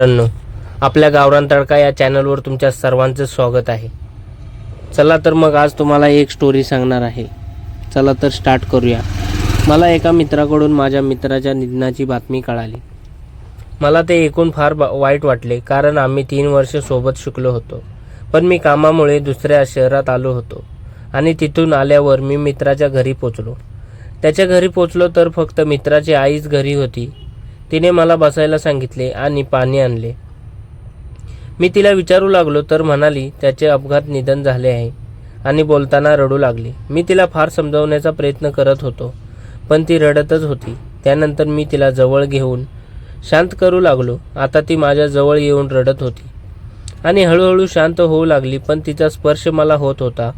मित्रांनो आपल्या गावरान तडका या चॅनलवर तुमच्या सर्वांचं स्वागत आहे. चला तर मग आज तुम्हाला एक स्टोरी सांगणार आहे. चला तर स्टार्ट करूया. मला एका मित्राकडून माझ्या मित्राच्या निधनाची बातमी कळाली. मला ते ऐकून फार बा- वाईट वाटले कारण आम्ही तीन वर्ष सोबत शिकलो होतो. पण मी कामामुळे दुसऱ्या शहरात आलो होतो. आणि तिथून आल्यावर मी मित्राच्या घरी पोचलो. त्याच्या घरी पोचलो तर फक्त मित्राची आईच घरी होती. तिने मला बसायला सांगितले आणि पाणी आणले. मी तिला विचारू लागलो तर म्हणाली त्याचे अपघात निधन झाले आहे. आणि बोलताना रडू लागली. मी तिला फार समजावण्याचा प्रयत्न करत होतो पण ती रडतच होती. त्यानंतर मी तिला जवळ घेऊन शांत करू लागलो. आता ती माझ्या जवळ येऊन रडत होती. आणि हळूहळू शांत होऊ लागली पण तिचा स्पर्श मला होत होता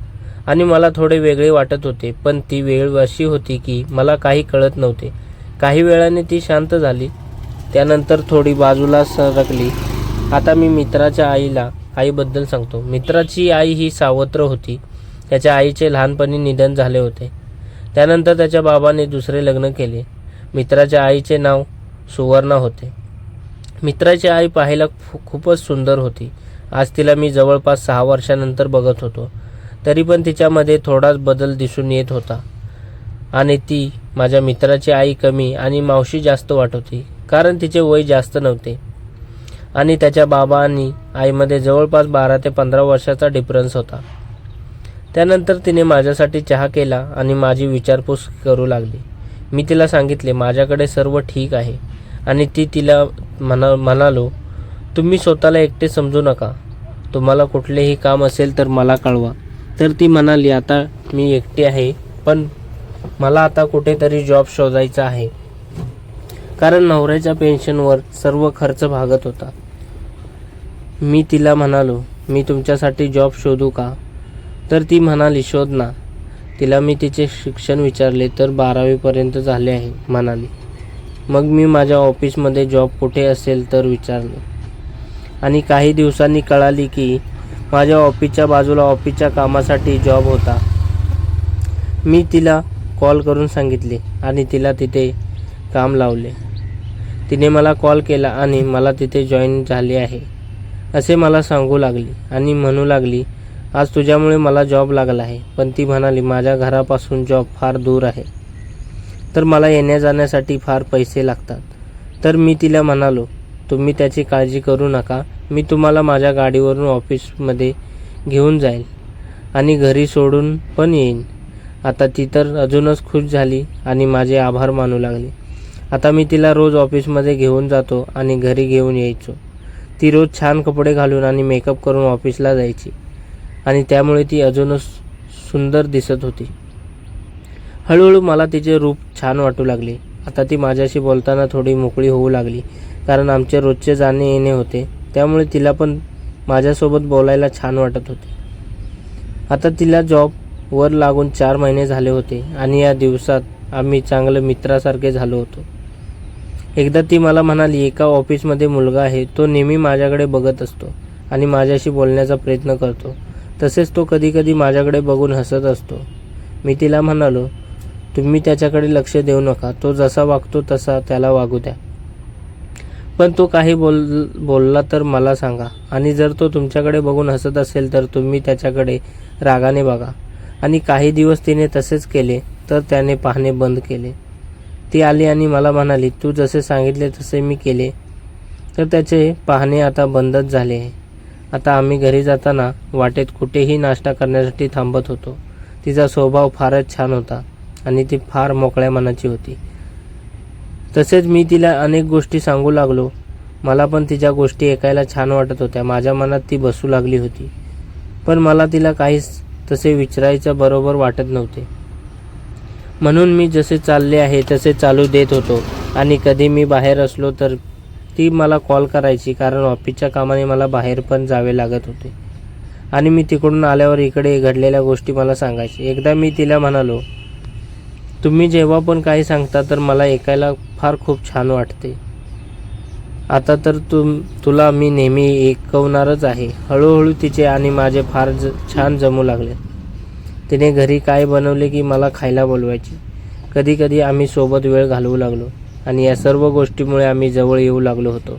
आणि मला थोडे वेगळे वाटत होते. पण ती वेळ अशी होती की मला काही कळत नव्हते. काही वेळाने ती शांत झाली. त्यानंतर थोडी बाजूला सरकली. आता मी मित्राच्या आईला आईबद्दल सांगतो. मित्राची आई ही सावत्र होती. त्याच्या आईचे लहानपणी निधन झाले होते. त्यानंतर त्याच्या बाबाने दुसरे लग्न केले. मित्राच्या आईचे नाव सुवर्णा होते. मित्राची आई पाहायला खू- खूपच सुंदर होती. आज तिला मी जवळपास सहा वर्षानंतर बघत होतो. तरी पण तिच्यामध्ये थोडाच बदल दिसून येत होता. आणि ती माझ्या मित्राची आई कमी आणि मावशी जास्त वाटत होती कारण तिचे वय जास्त नव्हते. आणि त्याच्या बाबा आणि आईमध्ये जवळपास बारा ते पंधरा वर्षाचा डिफरन्स होता. त्यानंतर तिने माझ्यासाठी चहा केला आणि माझी विचारपूस करू लागली. मी तिला सांगितले माझ्याकडे सर्व ठीक आहे. आणि ती तिला म्हणा म्हणालो तुम्ही स्वतःला एकटे समजू नका. तुम्हाला कुठलेही काम असेल तर मला कळवा. तर ती म्हणाली आता मी एकटी आहे पण मला आता कुठेतरी जॉब शोधायचा आहे. कारण नवऱ्याच्या पेन्शनवर सर्व खर्च भागत होता. मी तिला म्हणालो मी तुमच्यासाठी जॉब शोधू का? तर ती म्हणाली शोध ना. तिला मी तिचे शिक्षण विचारले तर बारावीपर्यंत झाले आहे म्हणाली. मग मी माझ्या ऑफिसमध्ये जॉब कुठे असेल तर विचारले. आणि काही दिवसांनी कळाली की माझ्या ऑफिसच्या बाजूला ऑफिसच्या कामासाठी जॉब होता. मी तिला कॉल करून सांगितले आणि तिला तिथे काम लावले. तिने मला कॉल केला आणि मला तिथे जॉईन झाले आहे. असे मला सांगू लागली आणि म्हणू लागली आज तुझ्यामुळे मला जॉब लागला आहे. पण ती म्हणाली माझ्या घरापासून जॉब फार दूर आहे. तर मला येण्या जाण्यासाठी फार पैसे लागतात. तर मी तिला म्हणालो तुम्ही त्याची काळजी करू नका. मी तुम्हाला माझ्या गाडीवरून ऑफिसमध्ये घेऊन जाईल आणि घरी सोडून पण येईन. आता ती तर अजूनच खुश झाली आणि माझे आभार मानू लागली. आता मी तिला रोज ऑफिसमध्ये घेऊन जातो आणि घरी घेऊन यायचो. ती रोज छान कपडे घालून आणि मेकअप करून ऑफिसला जायची आणि त्यामुळे ती अजूनच सुंदर दिसत होती. हळूहळू मला तिचे रूप छान वाटू लागले. आता ती माझ्याशी बोलताना थोडी मोकळी होऊ लागली कारण आमचे रोजचे जाणे येणे होते. त्यामुळे तिला पण माझ्यासोबत बोलायला छान वाटत होते. आता तिला जॉब वर लागून चार महिने झाले होते आणि या दिवसात आम्ही चांगलं मित्रासारखे झालो होतो. एकदा ती मला म्हणाली एका ऑफिसमध्ये मुलगा आहे तो नेहमी माझ्याकडे बघत असतो आणि माझ्याशी बोलण्याचा प्रयत्न करतो. तसेच तो कधीकधी माझ्याकडे बघून हसत असतो. मी तिला म्हणालो तुम्ही त्याच्याकडे लक्ष देऊ नका तो जसा वागतो तसा त्याला वागू द्या. पण तो काही बोल बोलला तर मला सांगा आणि जर तो तुमच्याकडे बघून हसत असेल तर तुम्ही त्याच्याकडे रागाने बघा. आणि काही दिवस तिने तसेच केले तर त्याने पाहणे बंद केले. ती आली आणि मला म्हणाली तू जसे सांगितले तसे मी केले. तर त्याचे पाहणे आता बंदच झाले. आहे आता आम्ही घरी जाताना वाटेत कुठेही नाश्ता करण्यासाठी थांबत होतो. तिचा स्वभाव फारच छान होता आणि ती फार मोकळ्या मनाची होती. तसेच मी तिला अनेक गोष्टी सांगू लागलो. मला पण तिच्या गोष्टी ऐकायला छान वाटत होत्या. माझ्या मनात ती बसू लागली होती. पण मला तिला काहीच तसे विचारायचं बरोबर वाटत नव्हते. म्हणून मी जसे चालले आहे तसे चालू देत होतो. आणि कधी मी बाहेर असलो तर ती मला कॉल करायची कारण ऑफिसच्या कामाने मला बाहेर पण जावे लागत होते. आणि मी तिकडून आल्यावर इकडे घडलेल्या गोष्टी मला सांगायची. एकदा मी तिला म्हणालो तुम्ही जेव्हा पण काही सांगता तर मला ऐकायला फार खूप छान वाटते. आता तर तुम तुला मी नेहमी ऐकवणारच आहे. हळूहळू तिचे आणि माझे फार ज छान जमू लागले. तिने घरी काय बनवले की मला खायला बोलवायची. कधी कधी आम्ही सोबत वेळ घालवू लागलो आणि या सर्व गोष्टीमुळे आम्ही जवळ येऊ लागलो होतो.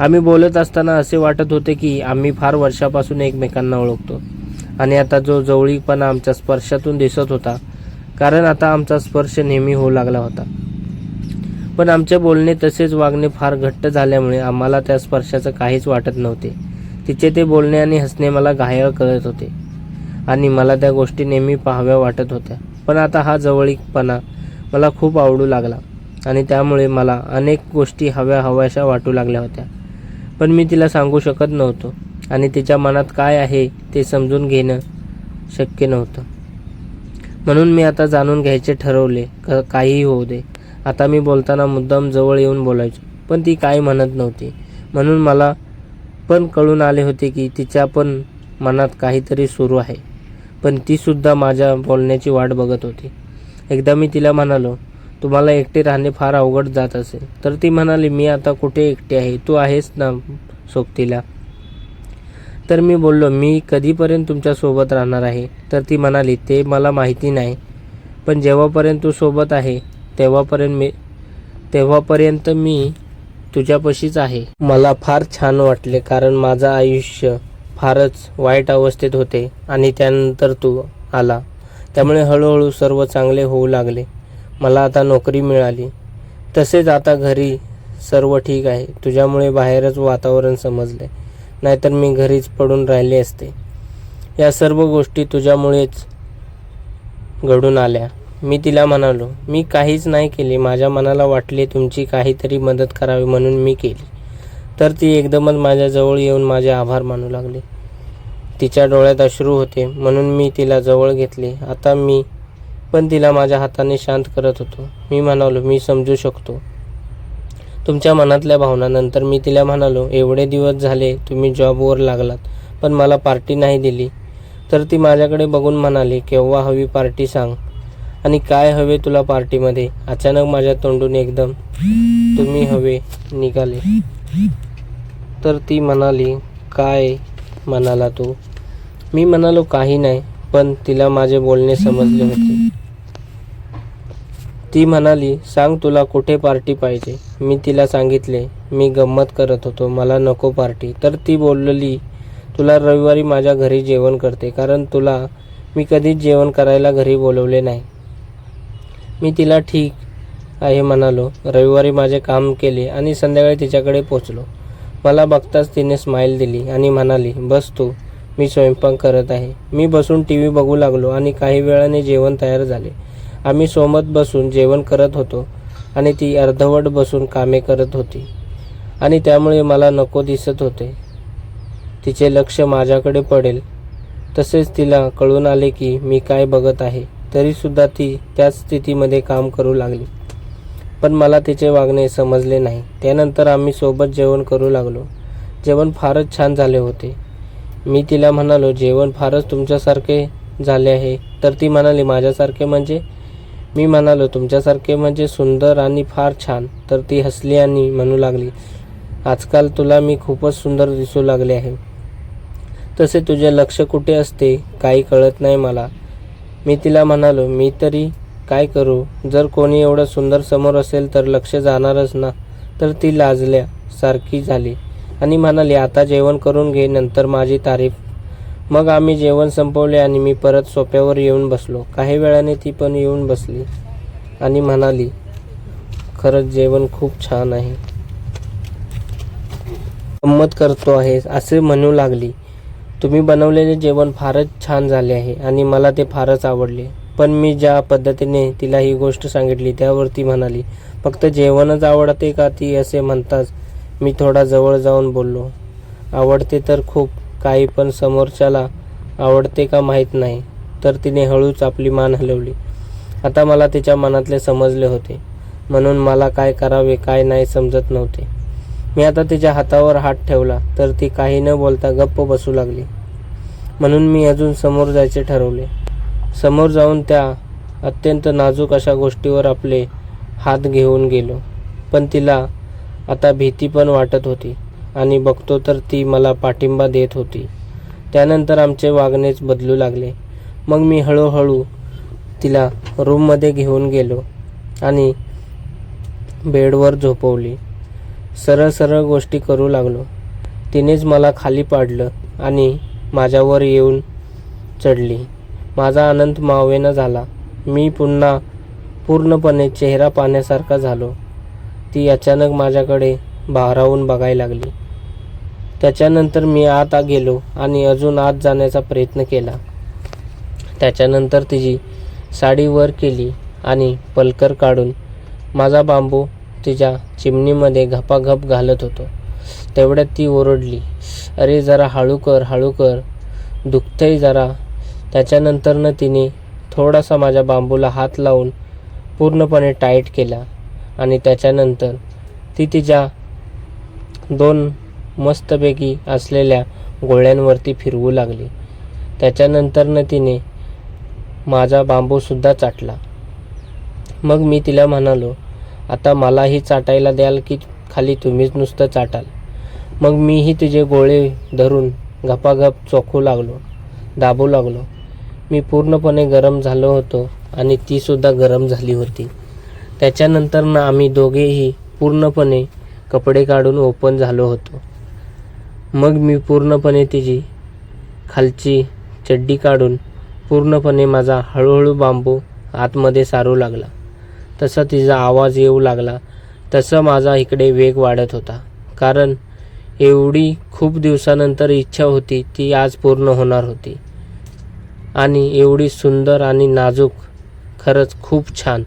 आम्ही बोलत असताना असे वाटत होते की आम्ही फार वर्षापासून एकमेकांना ओळखतो. आणि आता जो जवळीकपणा आमच्या स्पर्शातून दिसत होता कारण आता आमचा स्पर्श नेहमी होऊ लागला होता. पण आमचे बोलणे तसेच वागणे फार घट्ट झाल्यामुळे आम्हाला त्या स्पर्शाचं काहीच वाटत नव्हते. तिचे ते बोलणे आणि हसणे मला घायाळ करत होते. आणि मला त्या गोष्टी नेहमी पाहाव्या वाटत होत्या. पण आता हा जवळीकपणा मला खूप आवडू लागला. आणि त्यामुळे मला अनेक गोष्टी हव्या हव्याशा वाटू लागल्या होत्या. पण मी तिला सांगू शकत नव्हतो. आणि तिच्या मनात काय आहे ते समजून घेणं शक्य नव्हतं. म्हणून मी आता जाणून घ्यायचे ठरवले. क काहीही होऊ दे. आता मी बोलताना मुद्दाम जवळ येऊन बोलायचो. पण ती काय म्हणत नव्हती. म्हणून मला पण कळून आले होते की तिच्या पण मनात काहीतरी सुरू आहे. पण तीसुद्धा माझ्या बोलण्याची वाट बघत होती. एकदा मी तिला म्हणालो तुम्हाला एकटे राहणे फार अवघड जात असेल. तर ती म्हणाली मी आता कुठे एकटे आहे? तू आहेस ना सोबतीला? तर मी बोललो मी कधीपर्यंत तुमच्यासोबत राहणार आहे? तर ती म्हणाली ते मला माहिती नाही पण जेव्हापर्यंत तू सोबत आहे तेव्हापर्यंत मी तेव्हापर्यंत मी तुझ्यापाशीच आहे. मला फार छान वाटले कारण माझं आयुष्य फारच वाईट अवस्थेत होते आणि त्यानंतर तू आला. त्यामुळे हळूहळू सर्व चांगले होऊ लागले. मला आता नोकरी मिळाली. तसेच आता घरी सर्व ठीक आहे. तुझ्यामुळे बाहेरच वातावरण समजले. नाहीतर मी घरीच पडून राहिले असते. या सर्व गोष्टी तुझ्यामुळेच घडून आल्या. मी तिला म्हणालो मी काहीच नाही केले. माझ्या मनाला वाटले तुमची काहीतरी मदत करावी म्हणून मी केली. तर ती एकदमच माझ्याजवळ येऊन माझे आभार मानू लागले. तिच्या डोळ्यात अश्रू होते म्हणून मी तिला जवळ घेतले. आता मी पण तिला माझ्या हाताने शांत करत होतो. मी म्हणालो मी समजू शकतो. तुमच्या मनातल्या भावनानंतर मी तिला म्हणालो एवढे दिवस झाले तुम्ही जॉबवर लागलात पण मला पार्टी नाही दिली. तर ती माझ्याकडे बघून म्हणाली केव्हा हवी पार्टी सांग. आणि काय हवे तुला पार्टीमध्ये? अचानक माझ्या तोंडून एकदम तुम्ही हवे निघाले. तर ती म्हणाली काय म्हणाला तू? मी म्हणालो काही नाही पण तिला माझे बोलणे समजले होते. ती म्हणाली सांग तुला कुठे पार्टी पाहिजे? मी तिला सांगितले मी गंमत करत होतो मला नको पार्टी. तर ती बोलली तुला रविवारी माझ्या घरी जेवण करते कारण तुला मी कधीच जेवण करायला घरी बोलवले नाही. मी तिला ठीक आहे म्हणालो. रविवारी माझे काम केले आणि संध्याकाळी तिच्याकडे पोचलो मला बघताच तिने स्माईल दिली आणि म्हणाली बस तू मी स्वयंपाक करत आहे. मी बसून टी व्ही बघू लागलो आणि काही वेळाने जेवण तयार झाले. आम्ही सोबत बसून जेवण करत होतो आणि ती अर्धवट बसून कामे करत होती. आणि त्यामुळे मला नको दिसत होते. तिचे लक्ष माझ्याकडे पडेल. तसेच तिला कळून आले की मी काय बघत आहे. तरीसुद्धा ती त्याच स्थितीमध्ये काम करू लागली. पण मला तिचे वागणे समजले नाही. त्यानंतर आम्ही सोबत जेवण करू लागलो. जेवण फारच छान झाले होते. मी तिला म्हणालो जेवण फारच तुमच्यासारखे झाले आहे. तर ती म्हणाली माझ्यासारखे म्हणजे? मी म्हणालो तुमच्यासारखे म्हणजे सुंदर आणि फार छान. तर ती हसली आणि म्हणू लागली आजकाल तुला मी खूपच सुंदर दिसू लागले आहे. तसे तुझे लक्ष कुठे असते? काही कळत नाही मला. मी तिला म्हणालो मी तरी काय करू? जर कोणी एवढं सुंदर समोर असेल तर लक्ष जाणारच ना. तर ती लाजल्या सारखी झाली आणि म्हणाली आता जेवण करून घे नंतर माझी तारीफ. मग आम्ही जेवण संपवले आणि मी परत सोप्यावर येऊन बसलो. काही वेळाने ती पण येऊन बसली आणि म्हणाली खरंच जेवण खूप छान आहे. गंमत करतो आहे असे म्हणू लागली. तुम्ही बनवलेले जेवण फारच छान झाले आहे आणि मला ते फारच आवडले. पण मी ज्या पद्धतीने तिला ही गोष्ट सांगितली त्यावर ती म्हणाली फक्त जेवणच आवडते का ती असे म्हणताच? मी थोडा जवळ जाऊन बोललो आवडते तर खूप काही पण समोरच्याला आवडते का माहीत नाही. तर तिने हळूच आपली मान हलवली. आता मला तिच्या मनातले समजले होते म्हणून मला काय करावे काय नाही समजत नव्हते. मी आता तिच्या हातावर हात ठेवला तर ती काही न बोलता गप्प बसू लागली. म्हणून मी अजून समोर जायचे ठरवले. समोर जाऊन त्या अत्यंत नाजूक अशा गोष्टीवर आपले हात घेऊन गेलो. पण तिला आता भीती पण वाटत होती आणि बघतो तर ती मला पाठिंबा देत होती. त्यानंतर आमचे वागणेच बदलू लागले. मग मी हळूहळू तिला रूममध्ये घेऊन गेलो आणि बेडवर झोपवली. सरळ सरळ गोष्टी करू लागलो. तिनेच मला खाली पाडलं आणि माझ्यावर येऊन चढली. माझा आनंद मावेना झाला. मी पुन्हा पूर्णपणे चेहरा पाण्यासारखा झालो. ती अचानक माझ्याकडे भारावून बघायला लागली. त्याच्यानंतर मी आत गेलो आणि अजून आत जाण्याचा प्रयत्न केला. त्याच्यानंतर तिची साडी वर केली आणि पलकर काढून माझा बांबू तिच्या चिमणीमध्ये घपाघप घालत होतो. तेवढ्यात ती ओरडली अरे जरा हळू कर हळू कर. दुखतंय जरा. त्याच्यानंतरनं तिने थोडासा माझ्या बांबूला हात लावून पूर्णपणे टाईट केला आणि त्याच्यानंतर ती तिच्या दोन मस्तपैकी असलेल्या गोळ्यांवरती फिरवू लागली. त्याच्यानंतरनं तिने माझा बांबूसुद्धा चाटला. मग मी तिला म्हणालो आता मलाही चाटायला द्याल की खाली तुम्हीच नुसतं चाटाल. मग मीही तिचे गोळे धरून गपागप चोखू लागलो दाबू लागलो. मी पूर्णपणे गरम झालो होतो आणि तीसुद्धा गरम झाली होती. त्याच्यानंतर ना आम्ही दोघेही पूर्णपणे कपडे काढून ओपन झालो होतो. मग मी पूर्णपणे तिची खालची चड्डी काढून पूर्णपणे माझा हळूहळू बांबू आतमध्ये सारू लागला. तसा तिचा आवाज येऊ लागला. तसं माझा इकडे वेग वाढत होता. कारण एवढी खूप दिवसानंतर इच्छा होती ती आज पूर्ण होणार होती. आणि एवढी सुंदर आणि नाजूक खरंच खूप छान.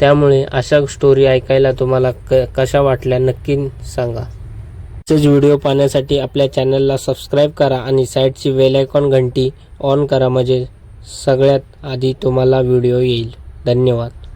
त्यामुळे अशा स्टोरी ऐकायला तुम्हाला क कशा वाटल्या नक्की सांगा. तसेच व्हिडिओ पाहण्यासाठी आपल्या चॅनलला सबस्क्राईब करा आणि साईडची वेल आयकॉन घंटी ऑन करा म्हणजे सगळ्यात आधी तुम्हाला व्हिडिओ येईल. धन्यवाद.